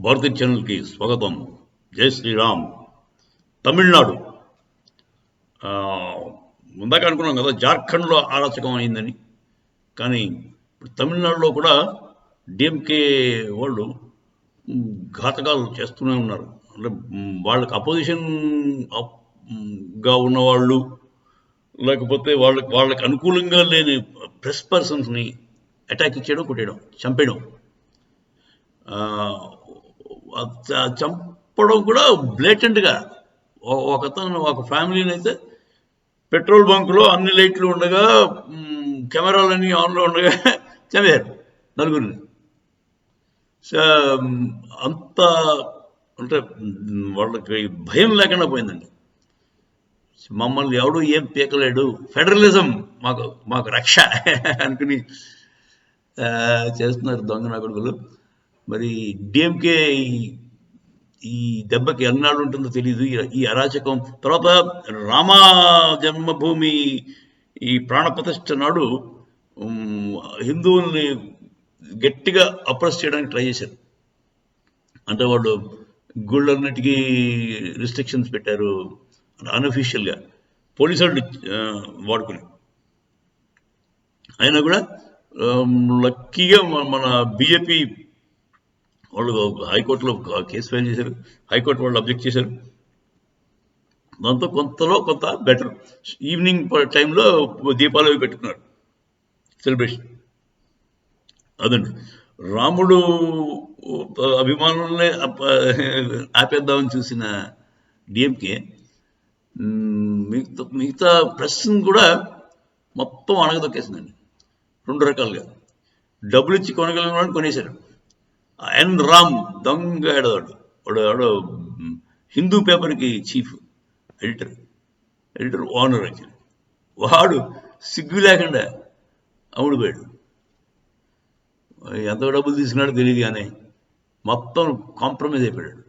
భారతీయ ఛానల్కి స్వాగతం. జై శ్రీరామ్. తమిళనాడు. ముందాక అనుకున్నాం కదా జార్ఖండ్లో అరాచకం అయిందని. కానీ ఇప్పుడు తమిళనాడులో కూడా డిఎంకే వాళ్ళు ఘాతకాలు చేస్తూనే ఉన్నారు. అంటే వాళ్ళకి అపోజిషన్గా ఉన్నవాళ్ళు లేకపోతే వాళ్ళకి వాళ్ళకి అనుకూలంగా లేని ప్రెస్ పర్సన్స్ని అటాక్ చేయడం కొట్టేయడం చంపేయడం. చంపడం కూడా బ్లేటెంట్గా ఒక అతను ఒక ఫ్యామిలీని అయితే పెట్రోల్ బంకులో అన్ని లైట్లు ఉండగా కెమెరాలన్నీ ఆన్లో ఉండగా చంపారు నలుగురిని. అంత అంటే వాళ్ళకి భయం లేకుండా పోయిందండి. మమ్మల్ని ఎవడు ఏం పీకలేడు. ఫెడరలిజం మాకు మాకు రక్ష అనుకుని చేస్తున్నారు దొంగ నా మరి డిఎంకే ఈ దెబ్బకి ఎన్నాళ్ళు ఉంటుందో తెలియదు ఈ- అరాచకం తర్వాత రామ జన్మభూమి ఈ ప్రాణప్రతిష్ఠ నాడు హిందువుల్ని గట్టిగా అప్రెస్ చేయడానికి ట్రై చేశారు. అంటే వాళ్ళు గుళ్ళన్నిటికీ రిస్ట్రిక్షన్స్ పెట్టారు అన్అఫీషియల్గా పోలీసు వాళ్ళు వాడుకుని. అయినా కూడా లక్కీగా మన- మన బీజేపీ వాళ్ళు హైకోర్టులో కేసు ఫైల్ చేశారు హైకోర్టు వాళ్ళు అబ్జెక్ట్ చేశారు. దాంతో కొంతలో కొంత బెటర్ ఈవినింగ్ టైంలో దీపాలు అవి పెట్టుకున్నారు. సెలబ్రేషన్ అదండి. రాముడు అభిమానులనే ఆపేద్దామని చూసిన డిఎంకే మిగతా మిగతా ప్రెస్ని కూడా మొత్తం అణగదొక్కేసిందండి. రెండు రకాలుగా. డబ్బులు ఇచ్చి కొనగలిగిన వాడిని కొనేశారు. ఎన్ రామ్ దొంగ ఏడవాడు వాడు వాడు హిందూ పేపర్కి chief editor. Editor owner actually వాడు సిగ్గు లేకుండా అమ్ముడుపోయాడు. ఎంత డబ్బులు తీసుకున్నాడో తెలియదు కానీ మొత్తం కాంప్రమైజ్ అయిపోయాడు.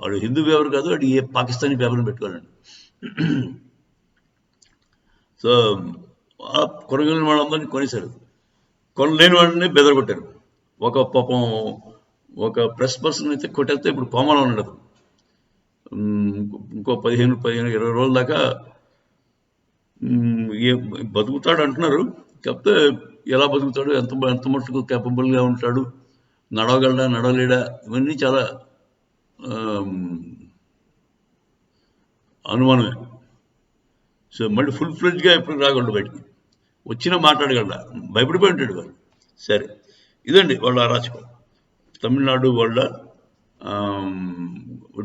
వాడు హిందూ పేపర్ కాదు వాడు ఏ పాకిస్తానీ పేపర్ని పెట్టుకోవాలండి సో కొనగలిగిన వాళ్ళందరినీ కొనేశారు. కొనలేని వాళ్ళని బెదరగొట్టారు. ఒక పాపం ఒక ప్రెస్ పర్సన్ అయితే కొట్టేస్తే ఇప్పుడు కోమలో ఉండదు. ఇంకో పదిహేను పదిహేను ఇరవై రోజుల దాకా ఏ బతుకుతాడు అంటున్నారు. కాకపోతే ఎలా బతుకుతాడు? ఎంత ఎంత మట్టుకు కేపబుల్గా ఉంటాడు? నడవగలడా నడవలేడా? ఇవన్నీ చాలా అనుమానమే. సో మళ్ళీ ఫుల్ ఫ్లెడ్జ్గా ఎప్పుడు రాగలడు బయటికి? వచ్చినా మాట్లాడగలడా? భయపడిపోయి ఉంటాడు వాళ్ళు సరే. ఇదండి వాళ్ళ అరాచకం తమిళనాడు వాళ్ళ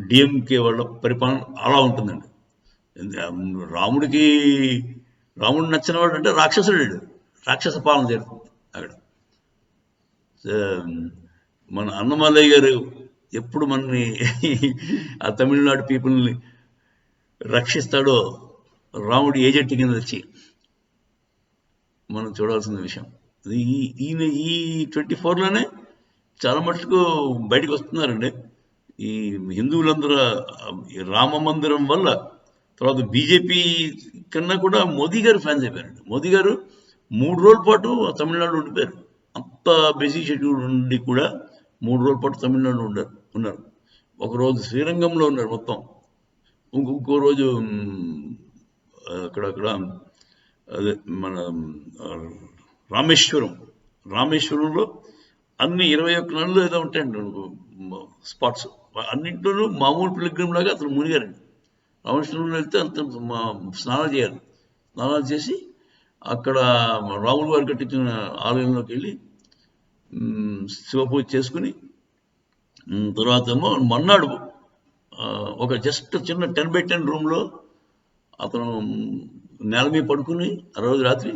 డిఎంకే వాళ్ళ పరిపాలన అలా ఉంటుందండి. రాముడికి రాముడు నచ్చిన వాడు అంటే రాక్షసుడు రాక్షస పాలన జరుగుతుంది అక్కడ. మన అన్నమలయ్య గారు ఎప్పుడు మనని ఆ తమిళనాడు పీపుల్ని రక్షిస్తాడో రాముడి ఏజెంట్ కింద వచ్చి మనం చూడాల్సిన విషయం. ఈయన ఈ ట్వంటీ ఫోర్లోనే చాలా మటుకు బయటకు వస్తున్నారండి ఈ హిందువులందరూ ఈ రామ మందిరం వల్ల తర్వాత బీజేపీ కన్నా కూడా మోదీ గారు ఫ్యాన్స్ అయిపోయారండి. మోదీ గారు మూడు రోజుల పాటు తమిళనాడు ఉండిపోయారు. అంత బిజీ షెడ్యూల్ ఉండి కూడా మూడు రోజుల పాటు తమిళనాడు ఉండారు ఉన్నారు. ఒకరోజు శ్రీరంగంలో ఉన్నారు మొత్తం. ఇంకో ఇంకో రోజు అక్కడక్కడ అదే మన రామేశ్వరం. రామేశ్వరంలో అన్ని ఇరవై ఒక్క నెలలు ఏదో ఉంటాయండి స్పాట్స్ అన్నింటిలోనూ మామూలు పిలిగ్రిమ్ లాగా అతను మునిగారండి. రామేశ్వరంలో వెళ్తే అంత స్నానాలు చేయాలి. స్నానాలు చేసి అక్కడ రాములు వారు కట్టించిన ఆలయంలోకి వెళ్ళి శివపూజ చేసుకుని తర్వాత ఏమో మన్నాడు ఒక జస్ట్ చిన్న టెన్ బై టెన్ రూమ్లో అతను నేల మీద పడుకుని ఆ రోజు రాత్రి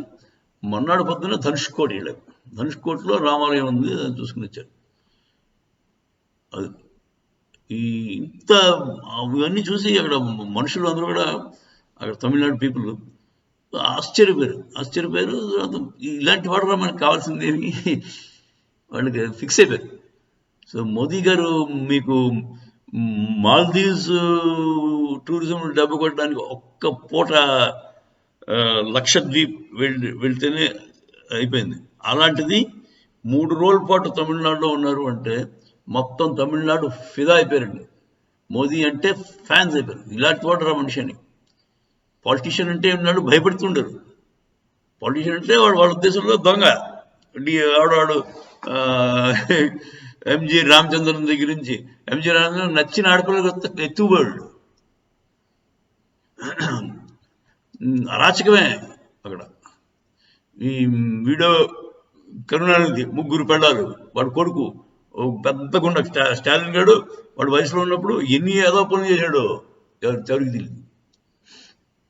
మొన్నటి పొద్దున ధనుష్కోటి వెళ్ళారు ధనుష్కోటిలో రామాలయం ఉంది అది చూసుకుని వచ్చారు అది ఈ ఇంత ఇవన్నీ చూసి అక్కడ మనుషులు అందరూ కూడా అక్కడ తమిళనాడు పీపుల్ ఆశ్చర్యపోయారు. ఆశ్చర్యపోయారు. తర్వాత ఇలాంటి వాడు మనకు కావాల్సింది అని వాళ్ళకి ఫిక్స్ అయిపోయారు. సో మోదీ గారు మీకు మాల్దీవ్స్ టూరిజం డబ్బు కొట్టడానికి ఒక్క పూట లక్షద్వీప్ వెళ్ళి వెళ్తేనే అయిపోయింది. అలాంటిది మూడు రోజుల పాటు తమిళనాడులో ఉన్నారు అంటే మొత్తం తమిళనాడు ఫిదా అయిపోయారండి. మోదీ అంటే ఫ్యాన్స్ అయిపోయారు. ఇలాంటి వాడు రా మనిషి అని. పాలిటీషియన్ అంటే ఉన్నాడు భయపడుతుండరు పాలిటీషియన్ అంటే వాడు వాళ్ళ ఉద్దేశంలో దొంగ. ఆడవాడు ఎంజి రామచంద్రన్ దగ్గర నుంచి. ఎంజి రామచంద్రన్ నచ్చిన ఆడపిల్లలు ఎత్తుబాడు అరాచకమే అక్కడ. ఈ వీడియో కరుణానిధి ముగ్గురు పెళ్ళారు వాడు కొడుకు ఓ పెద్ద గుండ స్టాలిన్ గారు వాడు వయసులో ఉన్నప్పుడు ఎన్ని ఏదో పనులు చేశాడు ఎవరు తెలియదు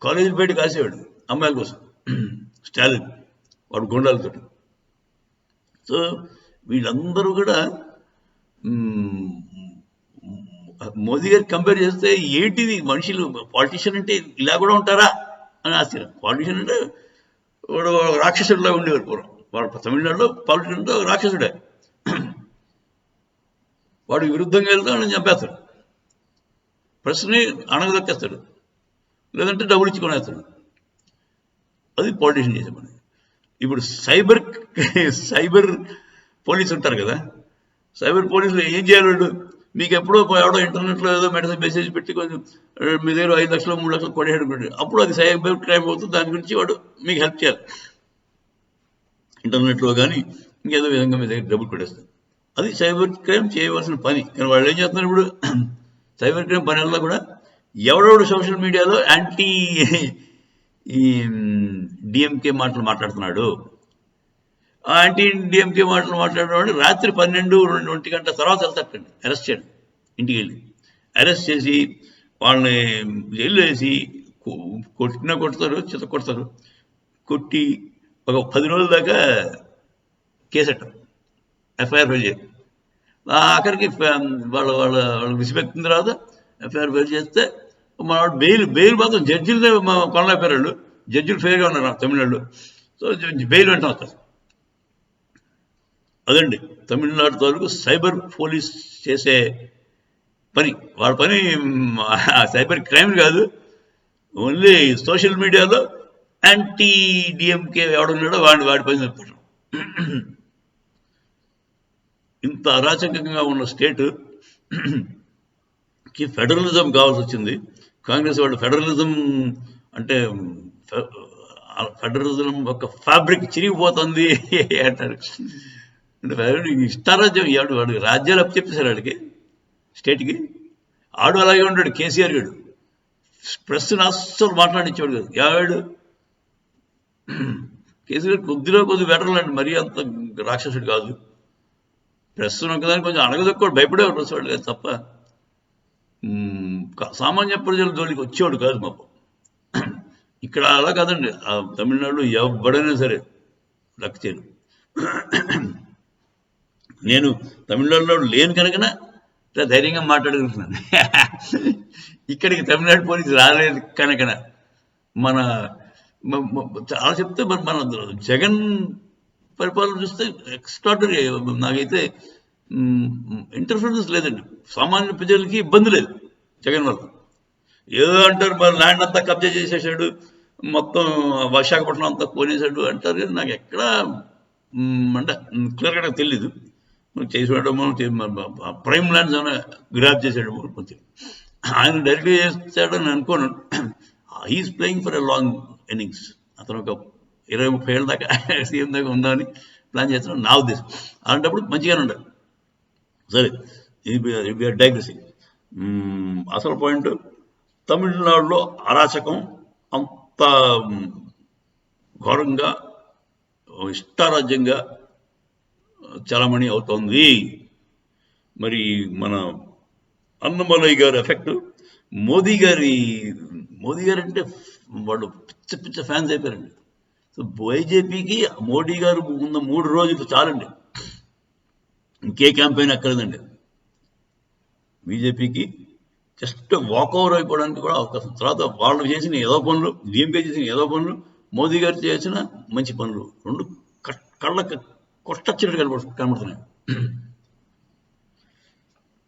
కాలేజీ బయట కాసేవాడు అమ్మాయిల కోసం. స్టాలిన్ వాడు గుండాలతో సో వీళ్ళందరూ కూడా మోదీ గారు కంపేర్ చేస్తే ఏంటిది మనుషులు పాలిటీషియన్ అంటే ఇలా కూడా ఉంటారా? అని ఆశ్చర్యం పాలిటీషియన్ అంటే వాడు రాక్షసుడిలో ఉండేవారు పూర్వం. వాడు తమిళనాడులో పాలిటీషియన్ అంటే రాక్షసుడే. వాడికి విరుద్ధంగా వెళ్తే వాడిని చంపేస్తాడు ప్రశ్ని అణగదొక్కేస్తాడు లేదంటే డబ్బులు ఇచ్చి కొనేస్తాడు అది పాలిటీషియన్ చేసే పని. ఇప్పుడు సైబర్ సైబర్ పోలీసులు ఉంటారు కదా. సైబర్ పోలీసులు ఏం చేయాలి మీకు ఎప్పుడో ఎవడో ఇంటర్నెట్లో ఏదో మెసేజ్ మెసేజ్ పెట్టి కొంచెం మీ దగ్గర ఐదు లక్షలు మూడు లక్షలు కొడేసాడు అప్పుడు అది సైబర్ క్రైమ్ అవుతుంది. దాని గురించి వాడు మీకు హెల్ప్ చేయాలి. ఇంటర్నెట్లో కానీ ఇంకేదో విధంగా మీ దగ్గర డబ్బులు కొట్టేస్తారు అది సైబర్ క్రైమ్ చేయవలసిన పని. కానీ వాళ్ళు ఏం చేస్తున్నారు ఇప్పుడు? సైబర్ క్రైమ్ పని వల్ల కూడా ఎవడెవడు సోషల్ మీడియాలో యాంటీ ఈ డిఎంకే మాటలు మాట్లాడుతున్నాడు? యాంటీ డిఎంకే మాటలు మాట్లాడేవాడు రాత్రి పన్నెండు రెండు ఒంటి గంట తర్వాత వెళ్తారండి అరెస్ట్ చేయడం ఇంటికి వెళ్ళి. అరెస్ట్ చేసి వాళ్ళని జైలు వేసి కొట్టినా కొడతారు చిత కొడతారు. కొట్టి ఒక పది రోజుల దాకా కేసెట్ట ఎఫ్ఐఆర్ ఫైల్ చేయాలి. ఆఖరికి వాళ్ళ వాళ్ళ వాళ్ళకి విసిపెక్కిన తర్వాత ఎఫ్ఐఆర్ ఫైల్ చేస్తే మన బెయిల్ బెయిల్ మాత్రం జడ్జిలు కొనలేకపోయారు వాళ్ళు. జడ్జిలు ఫెయిర్గా ఉన్నారు తమిళనాడులో. సో బెయిల్ వెంట వస్తారు. అదండి. తమిళనాడు తాలూకు సైబర్ పోలీస్ చేసే పని. వాళ్ళ పని సైబర్ క్రైమ్ కాదు. ఓన్లీ సోషల్ మీడియాలో యాంటీ డిఎంకే ఎవడున్నాడో వాడిని వాడి పని చెప్పడం ఇంత అరాచకంగా ఉన్న స్టేట్కి ఫెడరలిజం కావాల్సి వచ్చింది. కాంగ్రెస్ వాళ్ళు ఫెడరలిజం అంటే ఫెడరలిజం ఒక ఫ్యాబ్రిక్ చిరిగిపోతుంది అంటారు. అంటే ఇష్టారాజ్యం ఎవడు? వాడు రాజ్యాలు అప్పు చెప్పేశారు వాడికి స్టేట్కి. ఆడు అలాగే ఉంటాడు కేసీఆర్ గారు ప్రస్తుతం అస్సలు మాట్లాడించాడు కాదు. ఎవడు? కేసీఆర్ కొద్దిలో కొద్ది బెటర్లండి మరీ అంత రాక్షసుడు కాదు. ప్రెస్ ఒకదాన్ని కొంచెం అడగదొక్కడు భయపడే ప్రస్తుతాడు కాదు తప్ప. సామాన్య ప్రజల జోలికి వచ్చేవాడు కాదు మాకు. ఇక్కడ అలా కాదండి. ఆ ఎవడైనా సరే లక్ చేయరు నేను తమిళనాడులో లేను కనుక ఇట్లా ధైర్యంగా మాట్లాడగలుగుతున్నాను ఇక్కడికి తమిళనాడు పోలీసు రాలేదు కనుక మన చాలా చెప్తే మన మన జగన్ పరిపాలన చూస్తే ఎక్స్ట్రాడరీ నాకైతే ఇంటర్ఫరెన్స్ లేదండి. సామాన్య ప్రజలకి ఇబ్బంది లేదు జగన్ వల్ల. ఏదో అంటారు మరి ల్యాండ్ అంతా కబ్జా చేసేసాడు మొత్తం విశాఖపట్నం అంతా కోనేశాడు అంటారు కానీ నాకు ఎక్కడా అంటే క్లియర్గా నాకు తెలీదు. మనకు ప్రైమ్ ల్యాండ్స్ అని గ్రాప్ చేసాడు కొంచెం ఆయన డైరెక్ట్గా చేస్తాడని అనుకోను. He's playing for a long innings అతను ఒక ఇరవై ముప్పై ఏళ్ళ దాకా సీఎం దాకా ఉందని ప్లాన్ చేస్తున్నాడు. నా ఉద్దేశం. అలాంటప్పుడు మంచిగానే ఉండాలి. సరే ఇది డైగ్రెసింగ్ అసలు పాయింట్ తమిళనాడులో అరాచకం అంత ఘోరంగా ఇష్టారాజ్యంగా చలమణి అవుతోంది. మరి మన అన్నమలై గారి ఎఫెక్ట్. మోదీ గారి మోదీ గారు అంటే వాళ్ళు పిచ్చ పిచ్చ ఫ్యాన్స్ అయిపోయారండి. సో బైజేపీకి మోడీ గారు ఉన్న మూడు రోజులు చాలండి. ఇంకే క్యాంపెయిన్ అక్కర్లేదండి బీజేపీకి జస్ట్ వాక్ అయిపోవడానికి కూడా అవకాశం. తర్వాత వాళ్ళు చేసిన ఏదో పనులు డిఎంకే చేసిన ఏదో పనులు మోదీ గారు చేసిన మంచి పనులు. రెండు కట్- కళ్ళకి కొట్టచ్చినట్టు కనబడు కనబడుతున్నాయి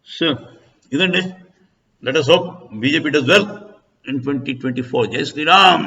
సో ఇదండి let us hope BJP does well in twenty twenty four Jai Shri Ram